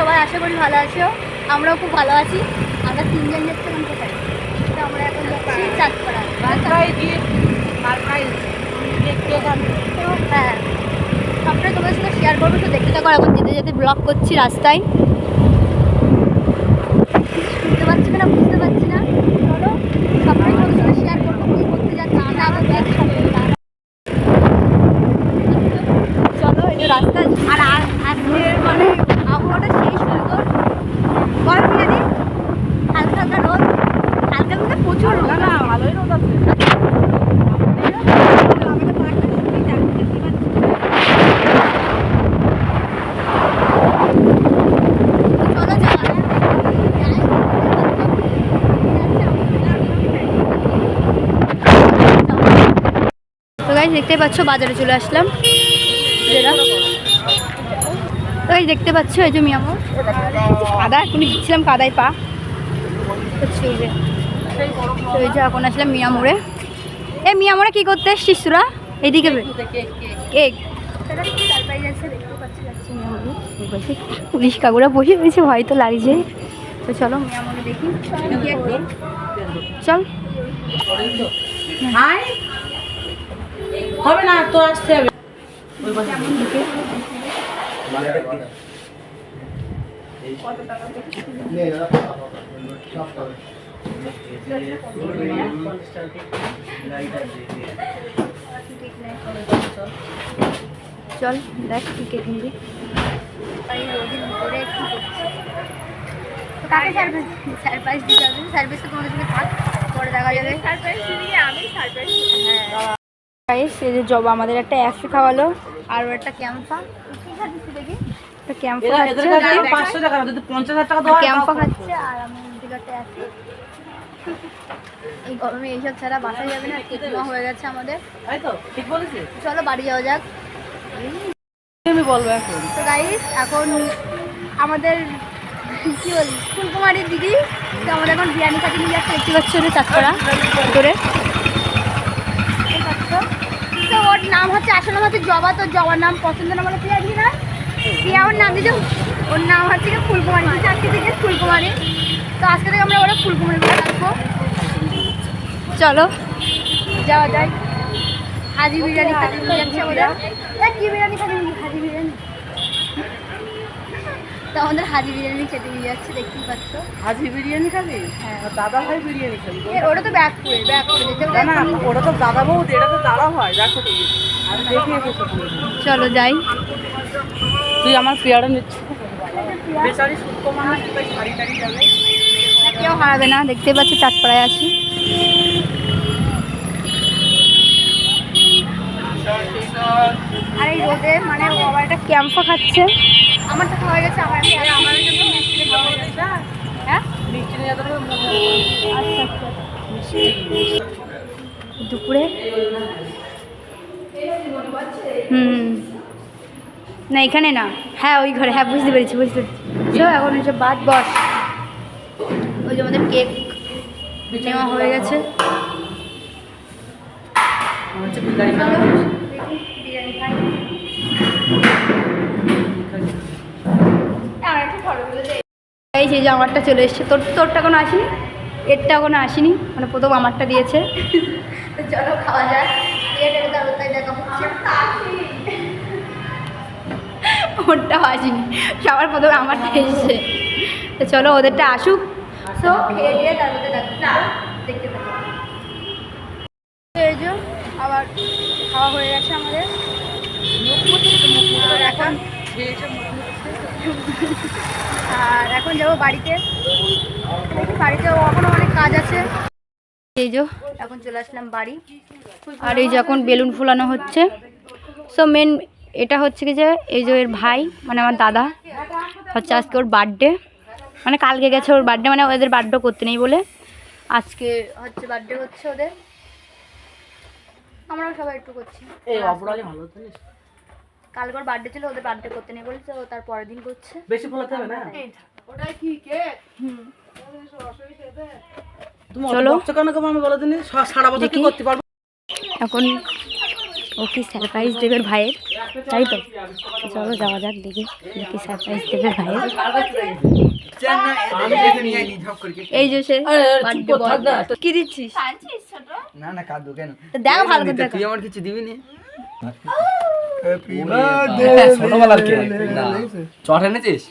সবাই আশা করি ভালো আছো। আমরাও খুব ভালো আছি। আমরা তিনজন যাচ্ছিলাম কোথায়? আমরা এখন যাচ্ছি চাঁদপাড়া। হ্যাঁ। সবটাই তোমার সাথে শেয়ার করব তো দেখতে থাকো এখন যেতে যেতে ব্লগ করছি রাস্তায় শুনতে পাচ্ছি না বুঝতে পারছি না চলো সবটাই তোমাদের সাথে শেয়ার করব কী করতে যাচ্ছি না করতে যাচ্ছি চলো এই যে রাস্তা আর আ- আজকের মানে আবহাওয়াটা সেই সুন্দর গরম জানি হালকা হালকা রোদ হালকা হালকা প্রচুর রোদ না ভালোই রোদ আছে চলো যাওয়া তো গাইজ দেখতে পাচ্ছ, বাজারে চলে আসলাম। তো গাইজ দেখতে পাচ্ছ, এই যে মিয়ামো। কাদা, এখনই দিচ্ছিলাম কাদায় পা। এই যে। এই এখন আসলাম মিয়ামোড়ে এ মিয়ামোড়ে কী করতে এসছিস তোরা? এইদিকে। কেক। পুলিশ কাকুরা বসে রয়েছে, ভয় তো লাগছে। তো চলো মিয়ামোড়ে দেখি। চল। হাই হবে না তো আসতে হবে। কেমন দিকে চল দেখ করছে তো কাকে সার্ভিস সারপ্রাইজ দিতে হবে। সার্ভিস তো তোমাদের সাথে থাক পরে দেখা যাবে। সারপ্রাইজ দিয়ে আমি সারপ্রাইজ হ্যাঁ। গাইস এই যে জবা আমাদের একটা অ্যাফি খাওয়ালো। আর একটা ক্যাম্পা দেখি ক্যাম্পা খাচ্ছে। ক্যাম্পা খাচ্ছে আর আমি দিকে অ্যাফি এই গরমে এইসব ছাড়া বাসা যাবে না টিকমা হয়ে গেছে আমাদের। চলো বাড়ি যাওয়া যাক। আমি বলব এখন? তো গাইস এখন আমাদের কি বলি ফুলকুমারির দিদি তো আমাদের এখন বিরিয়ানি খাতে নিয়ে যাচ্ছে দেখতে পাচ্ছ চাঁদপাড়া। করে তো ওর নাম হচ্ছে আসল নাম হচ্ছে জবা, তো জবার নাম পছন্দ না বলে প্রিয়া না? প্রিয়া ওর নাম দিতে? ওর নাম হচ্ছে ফুলকুমারী। আজকে থেকে ফুলকুমারি। তো আজকে থেকে আমরা ওরা ফুলকুমারি করে রাখব চলো, যাওয়া যায় হাজি বিরিয়ানি কি বিরিয়ানি খাতে হাজি বিরিয়ানি। তো আমাদের হাজি বিরিয়ানি খেতে নিয়ে যাচ্ছে দেখতেই পাচ্ছ। হাজি বিরিয়ানি খাবি? হ্যাঁ। দাদা ভাই বিরিয়ানি খাবি ওটা তো ব্যাক করে ব্যাক করে যেতে না ওটা তো দাদা বৌদি এটা তো দাদা হয় দেখো তুমি। চলো যাই। তুই আমার পেয়ারা যাবে। কেউ হারাবে না দেখতে পাচ্ছি চাঁদপাড়ায় আছি আর এই রোদে মানে ও আবার একটা ক্যাম্পা খাচ্ছে। আমারটা খাওয়া হয়ে গেছে আমার আমার জন্য মিষ্টি খাওয়া হয়ে গেছে। হ্যাঁ? মিষ্টি নিয়ে আচ্ছা আচ্ছা। দুপুরে? হুম। না এখানে না। হ্যাঁ ওই ঘরে। হ্যাঁ বুঝতে পেরেছি বুঝতে পেরেছি। এখন হচ্ছে বাদ বস। ওই যে আমাদের কেক নেওয়া হয়ে গেছে। এই যে আমারটা চলে এসছে তোর তোরটা কোনো আসেনি? এরটা কোনো আসেনি? মানে প্রথম আমারটা দিয়েছে। তো চলো খাওয়া যাক। হচ্ছে। ওরটাও আসেনি। সবার প্রথমে আমারটা এসছে। তো চলো ওদেরটা আসুক। সো খেয়ে দিয়ে তারপরে দেখতে থাকো। এই যে আবার খাওয়া হয়ে গেছে আমাদের। এখন আর এখন যাব বাড়িতে। বাড়িতে এখনও অনেক কাজ আছে। এই যে এখন চলে আসলাম বাড়ি। আর এই যে এখন বেলুন ফুলানো হচ্ছে। সো মেন এটা হচ্ছে কি যে এই যে এর ভাই মানে আমার দাদা হচ্ছে আজকে ওর বার্থডে মানে কালকে গেছে ওর বার্থডে মানে ওদের বার্থডে করতে নেই বলে। আজকে হচ্ছে বার্থডে হচ্ছে ওদের। আমরাও সবাই একটু করছি। এই ভালো জানিস কালকে ওর বার্থডে ছিল ওদের বার্থডে করতে নেই বলেছে ও তার পরের দিন করছে। বেশি ফলাতে হবে না? হুম। তুমি চলো। চলো কেন আমি বলে দিনি? সারা বছর কি। করতে পারব? এখন ও কি সারপ্রাইজ দেবে ভাইয়ের? তাই তো? চলো যাওয়া যাক দেখি কি সারপ্রাইজ দেবে ভাইয়ের। এই যে সে কি দিচ্ছিস? না না কাঁদো কেন? দেখ ভালো করে দেখ। তুই আমার কিছু দিবি নি? ছোটবেলার চট এনেছিস?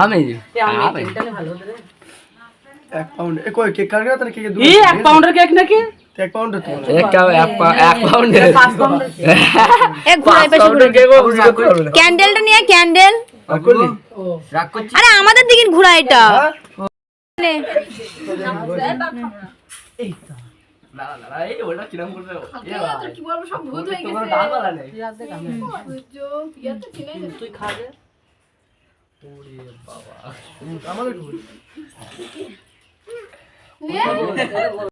আমি এক পাউন্ড এ কই কেক কাটবে তাহলে কেকে এক পাউন্ডের কেক নাকি? এক তো এক এক এক পাউন্ডের ঘুরাই পাশে ক্যান্ডেলটা নিয়ে ক্যান্ডেল আর আমাদের দিকে ঘুরা এটা। নে। না না না এই ওটা কিরম করবে ও? কি বলব সব ভূত হয়ে গেছে। দাঁতওয়ালা নেই। তুই খাবে আমাদের